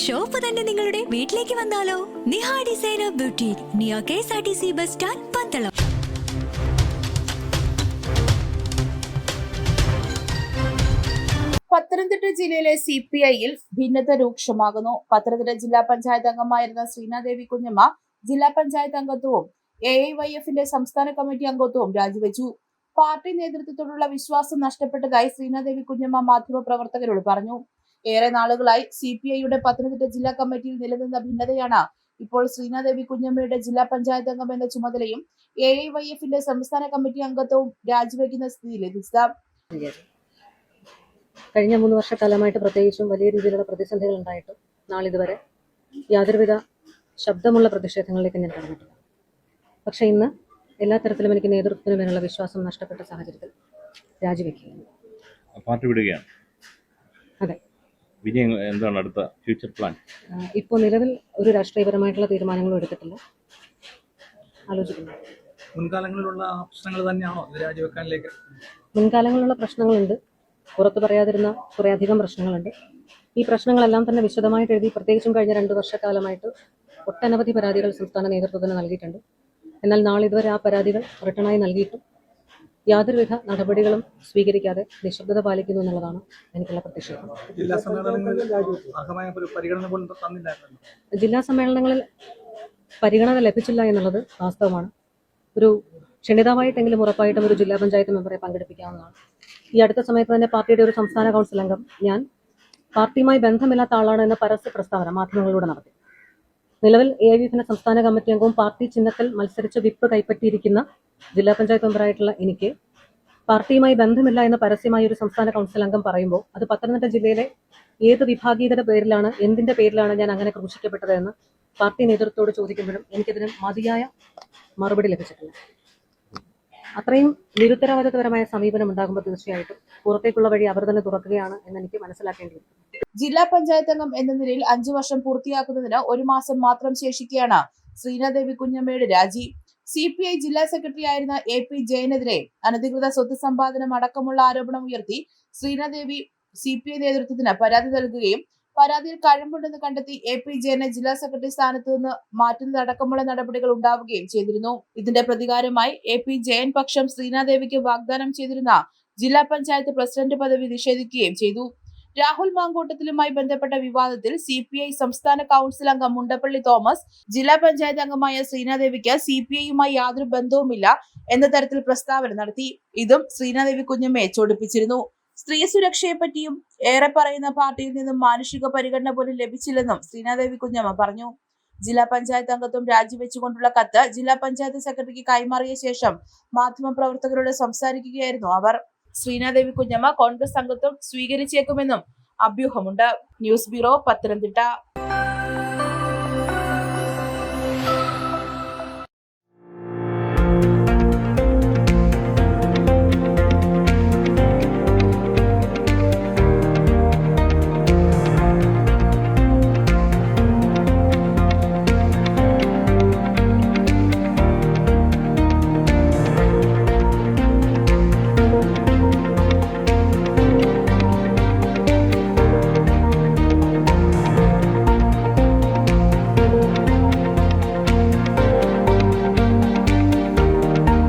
Shop തന്നെ നിങ്ങളുടെ വീട്ടിലേക്ക് വന്നാലോ? നിഹ ഡിസൈനർ ബ്യൂട്ടി നിയ K S R T C bus stand Pandalam. Pathanamthitta ജില്ലയിലെ സി പി ഐയിൽ ഭിന്നത രൂക്ഷമാകുന്നു. പത്തനംതിട്ട ജില്ലാ പഞ്ചായത്ത് അംഗമായിരുന്ന ശ്രീനാദേവി കുഞ്ഞമ്മ ജില്ലാ പഞ്ചായത്ത് അംഗത്വവും എ ഐ വൈ എഫിന്റെ സംസ്ഥാന കമ്മിറ്റി അംഗത്വവും രാജിവെച്ചു. പാർട്ടി നേതൃത്വത്തോടുള്ള വിശ്വാസം നഷ്ടപ്പെട്ടതായി ശ്രീനാദേവി കുഞ്ഞമ്മ മാധ്യമ പ്രവർത്തകരോട് പറഞ്ഞു. ഏറെ നാളുകളായി സി പി ഐയുടെ പത്തനംതിട്ട ജില്ലാ കമ്മിറ്റിയിൽ നിലനിന്ന ഭിന്നതയാണ്. ഇപ്പോൾ ശ്രീനാദേവി കുഞ്ഞമ്മയുടെ ജില്ലാ പഞ്ചായത്ത് അംഗം എന്ന ചുമതലയും എ ഐ വൈ എഫിന്റെ സംസ്ഥാന കമ്മിറ്റി അംഗത്വവും രാജിവെക്കുന്ന സ്ഥിതിയിലെത്തിച്ചത് കഴിഞ്ഞ മൂന്ന് വർഷക്കാലമായിട്ട് പ്രത്യേകിച്ചും വലിയ രീതിയിലുള്ള പ്രതിസന്ധികൾ ഉണ്ടായിട്ടും നാളിതുവരെ യാതൊരുവിധ ശബ്ദമുള്ള പ്രതിഷേധങ്ങളിലേക്ക് ഞാൻ കടന്നിട്ടില്ല. പക്ഷേ ഇന്ന് എല്ലാ തരത്തിലും എനിക്ക് നേതൃത്വത്തിനുമേലുള്ള വിശ്വാസം നഷ്ടപ്പെട്ട സാഹചര്യത്തിൽ രാജിവെക്കുകയാണ്. പാർട്ടി വിടുകയാണ്. ഇനി എന്താണ് അടുത്ത ഫ്യൂച്ചർ പ്ലാൻ ഇപ്പോൾ നിലവിൽ ഒരു രാഷ്ട്രീയപരമായിട്ടുള്ള തീരുമാനങ്ങളും എടുത്തിട്ടില്ല. ആലോചിക്കുന്നു. മുൻകാലങ്ങളിലുള്ള പ്രശ്നങ്ങൾ തന്നെയാണോ രാജിവെക്കാനിലേക്ക്? മുൻകാലങ്ങളിലുള്ള പ്രശ്നങ്ങളുണ്ട്. പുറത്തു പറയാതിരുന്ന കുറേയധികം പ്രശ്നങ്ങളുണ്ട്. ഈ പ്രശ്നങ്ങളെല്ലാം തന്നെ വിശദമായിട്ട് എഴുതി പ്രത്യേകിച്ചും കഴിഞ്ഞ രണ്ട് വർഷക്കാലമായിട്ട് ഒട്ടനവധി പരാതികൾ സംസ്ഥാന നേതൃത്വത്തിന് നൽകിയിട്ടുണ്ട്. എന്നാൽ നാളെ ഇതുവരെ ആ പരാതികൾ റിട്ടേണായി നൽകിയിട്ടും യാതൊരുവിധ നടപടികളും സ്വീകരിക്കാതെ നിശബ്ദത പാലിക്കുന്നു എന്നുള്ളതാണ് എനിക്കുള്ള പ്രതിഷേധം ജില്ലാ സമ്മേളനങ്ങളിൽ പരിഗണന ലഭിച്ചില്ല എന്നുള്ളത് വാസ്തവമാണ്. ഒരു ക്ഷണിതമായിട്ടെങ്കിലും ഉറപ്പായിട്ടും ഒരു ജില്ലാ പഞ്ചായത്ത് മെമ്പറെ പങ്കെടുപ്പിക്കാവുന്നതാണ്. ഈ അടുത്ത സമയത്ത് തന്നെ പാർട്ടിയുടെ ഒരു സംസ്ഥാന കൗൺസിൽ അംഗം ഞാൻ പാർട്ടിയുമായി ബന്ധമില്ലാത്ത ആളാണ് എന്ന പരസ്യ പ്രസ്താവന മാധ്യമങ്ങളിലൂടെ നടത്തി. നിലവിൽ എ ഐ എഫിന്റെ സംസ്ഥാന കമ്മിറ്റി അംഗവും പാർട്ടി ചിഹ്നത്തിൽ മത്സരിച്ച് വിപ്പ് കൈപ്പറ്റിയിരിക്കുന്ന ജില്ലാ പഞ്ചായത്ത് മെമ്പറായിട്ടുള്ള എനിക്ക് പാർട്ടിയുമായി ബന്ധമില്ല എന്ന് പരസ്യമായി ഒരു സംസ്ഥാന കൗൺസിൽ അംഗം പറയുമ്പോൾ അത് പത്തനംതിട്ട ജില്ലയിലെ ഏത് വിഭാഗീയതയുടെ പേരിലാണ് എന്തിന്റെ പേരിലാണ് ഞാൻ അങ്ങനെ ക്രൂശിക്കപ്പെട്ടത് എന്ന് പാർട്ടി നേതൃത്വത്തോട് ചോദിക്കുമ്പോഴും എനിക്കതിന് മതിയായ മറുപടി ലഭിച്ചിട്ടില്ല. അത്രയും നിരുത്തരവാദിത്തപരമായ സമീപനം ഉണ്ടാകുമ്പോൾ തീർച്ചയായിട്ടും പുറത്തേക്കുള്ള വഴി അവർ തന്നെ തുറക്കുകയാണ് എന്ന് എനിക്ക് മനസ്സിലാക്കേണ്ടിയിരിക്കുന്നു. ജില്ലാ പഞ്ചായത്ത് അംഗം എന്ന നിലയിൽ അഞ്ചു വർഷം പൂർത്തിയാക്കുന്നതിന് ഒരു മാസം മാത്രം ശേഷിക്കുകയാണ് ശ്രീനാദേവി കുഞ്ഞമ്മയുടെ രാജി. സി പി ഐ ജില്ലാ സെക്രട്ടറി ആയിരുന്ന എ പി ജയനെതിരെ അനധികൃത സ്വത്ത് സമ്പാദനം അടക്കമുള്ള ആരോപണം ഉയർത്തി ശ്രീനാദേവി സി പി ഐ നേതൃത്വത്തിന് പരാതി നൽകുകയും പരാതിയിൽ കഴമ്പുണ്ടെന്ന് കണ്ടെത്തി എ പി ജയനെ ജില്ലാ സെക്രട്ടറി സ്ഥാനത്ത് നിന്ന് മാറ്റുന്നതടക്കമുള്ള നടപടികൾ ഉണ്ടാവുകയും ചെയ്തിരുന്നു. ഇതിന്റെ പ്രതികാരമായി എ പി ജയൻ പക്ഷം ശ്രീനാദേവിക്ക് വാഗ്ദാനം ചെയ്തിരുന്ന ജില്ലാ പഞ്ചായത്ത് പ്രസിഡന്റ് പദവി നിഷേധിക്കുകയും ചെയ്തു. രാഹുൽ മാങ്കൂട്ടത്തിലുമായി ബന്ധപ്പെട്ട വിവാദത്തിൽ സി പി ഐ സംസ്ഥാന കൗൺസിൽ അംഗം മുണ്ടപ്പള്ളി തോമസ് ജില്ലാ പഞ്ചായത്ത് അംഗമായ ശ്രീനാദേവിക്ക് സി പി ഐയുമായി യാതൊരു ബന്ധവുമില്ല എന്ന തരത്തിൽ പ്രസ്താവന നടത്തി. ഇതും ശ്രീനാദേവി കുഞ്ഞമ്മയെ ചൊടിപ്പിച്ചിരുന്നു. സ്ത്രീ സുരക്ഷയെപ്പറ്റിയും ഏറെ പറയുന്ന പാർട്ടിയിൽ നിന്നും മാനുഷിക പരിഗണന പോലും ലഭിച്ചില്ലെന്നും ശ്രീനാദേവി കുഞ്ഞമ്മ പറഞ്ഞു. ജില്ലാ പഞ്ചായത്ത് അംഗത്വം രാജിവെച്ചുകൊണ്ടുള്ള കത്ത് ജില്ലാ പഞ്ചായത്ത് സെക്രട്ടറിക്ക് കൈമാറിയ ശേഷം മാധ്യമപ്രവർത്തകരോട് സംസാരിക്കുകയായിരുന്നു അവർ. ശ്രീനാദേവി കുഞ്ഞമ്മ കോൺഗ്രസ് അംഗത്വം സ്വീകരിച്ചേക്കുമെന്നും അഭ്യൂഹമുണ്ട്. News bureau Pathanamthitta.